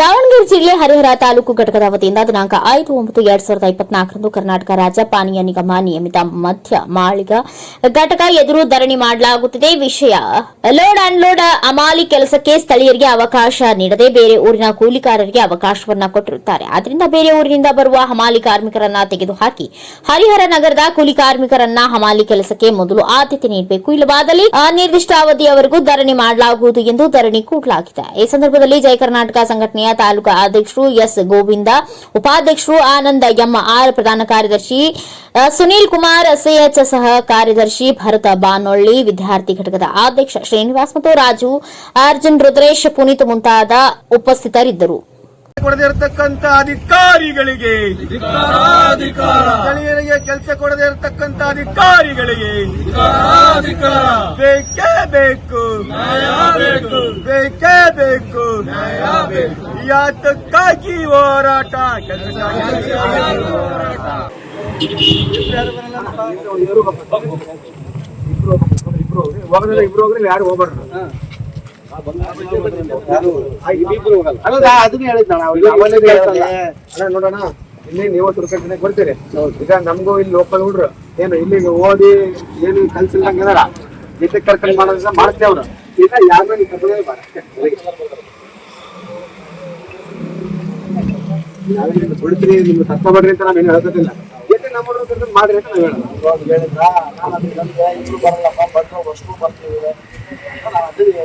ದಾವಣಗೆರೆ ಜಿಲ್ಲೆ ಹರಿಹರ ತಾಲೂಕು ಘಟಕದ ವತಿಯಿಂದ ದಿನಾಂಕ ಐದು ಒಂಬತ್ತು ಎರಡ್ ಸಾವಿರದ ಇಪ್ಪತ್ನಾಲ್ಕರಂದು ಕರ್ನಾಟಕ ರಾಜ್ಯ ಪಾನೀಯ ನಿಗಮ ನಿಯಮಿತ ಮಧ್ಯ ಮಾಳಿಗ ಘಟಕ ಎದುರು ಧರಣಿ ಮಾಡಲಾಗುತ್ತಿದೆ. ವಿಷಯ, ಲೋಡ್ ಅನ್ಲೋಡ್ ಅಮಾಲಿ ಕೆಲಸಕ್ಕೆ ಸ್ಥಳೀಯರಿಗೆ ಅವಕಾಶ ನೀಡದೆ ಬೇರೆ ಊರಿನ ಕೂಲಿಕಾರರಿಗೆ ಅವಕಾಶವನ್ನ ಕೊಟ್ಟಿರುತ್ತಾರೆ. ಆದ್ದರಿಂದ ಬೇರೆ ಊರಿನಿಂದ ಬರುವ ಹಮಾಲಿ ಕಾರ್ಮಿಕರನ್ನ ತೆಗೆದುಹಾಕಿ ಹರಿಹರ ನಗರದ ಕೂಲಿ ಕಾರ್ಮಿಕರನ್ನ ಹಮಾಲಿ ಕೆಲಸಕ್ಕೆ ಮೊದಲು ಆದ್ಯತೆ ನೀಡಬೇಕು. ಇಲ್ಲವಾದಲ್ಲಿ ಅನಿರ್ದಿಷ್ಟ ಅವಧಿಯವರೆಗೂ ಧರಣಿ ಮಾಡಲಾಗುವುದು ಎಂದು ಧರಣಿ ಕೂಡಲಾಗಿದೆ. ಈ ಸಂದರ್ಭದಲ್ಲಿ ಜಯ ಕರ್ನಾಟಕ ಸಂಘಟನೆಯ ತಾಲೂಕು ಅಧ್ಯಕ್ಷರು ಎಸ್ ಗೋವಿಂದ ಉಪಾಧ್ಯಕ್ಷರು ಆನಂದ ಎಂಆರ್ ಪ್ರಧಾನ ಕಾರ್ಯದರ್ಶಿ ಸುನೀಲ್ ಕುಮಾರ್ ಸಿಎಚ್ ಸಹ ಕಾರ್ಯದರ್ಶಿ ಭರತ ಬಾನೊಳ್ಳಿ ವಿದ್ಯಾರ್ಥಿ ಘಟಕದ ಅಧ್ಯಕ್ಷ ಶ್ರೀನಿವಾಸ್ ಮತ್ತು ರಾಜು ಅರ್ಜುನ್ ರುದ್ರೇಶ್ ಪುನೀತ್ ಮುಂತಾದ ಉಪಸ್ಥಿತರಿದ್ದರು. ಕೊಡದೇ ಇರತಕ್ಕಂತ ಅಧಿಕಾರಿಗಳಿಗೆ ಕೆಲಸ ಕೊಡದೇ ಅಧಿಕಾರಿಗಳಿಗೆ ಬೇಕೇ ಬೇಕು. ಬೇಕೇ. ಬೇಕು ಯಾತಕ್ಕಾಗಿ ಹೋರಾಟ? ಇಬ್ರು ಹೋಗ್ರಿ ಯಾರು ಹೋಗ್ಬಾರ್ದು? ಅಲ್ಲ ಅದನ್ನ ಹೇಳಿದ್ ಅಣ್ಣ ನೋಡೋಣ ಇಲ್ಲಿ ನೀವು ಕೊಡ್ತೀರಿ. ಬರ್ತೀರಿ ಈಗ ನಮಗೂ ಇಲ್ಲಿ ಲೋಕಲ್ ಹುಡ್ರು ಏನು ಇಲ್ಲಿ ಓದಿ ಏನು ಕಲ್ಸಿಲ್ಲ ಜೊತೆ ಕರ್ಕೊಂಡು ಮಾಡೋದ್ರಿಂದ ಮಾಡ್ತೇವೆ ಅವ್ರು. ಈಗ ಯಾರು ನೀವು ಕರ್ಕೊಂಡೇ ಬೇಡ ನಾವೇನು ದುಡಿತೀರಿ ನಿಮ್ಗೆ ತಕ್ಕೊಬೇಡ್ರಿ ಅಂತ ನಾವೇನು ಹೇಳೋದಿಲ್ಲ ಜೊತೆ ನಮ್ಮ ಕರ್ಕೊಂಡು ಮಾಡ್ರಿ ಅಂತ ನಾವು ಹೇಳೋದು. ಹೇಳಿದ್ರ ನಾನು ಇಬ್ರು ಬರಲ್ಲಪ್ಪ ಬಂದು ವರ್ಷಕ್ಕೂ ಬರ್ತೀವಿ. ನಾನು.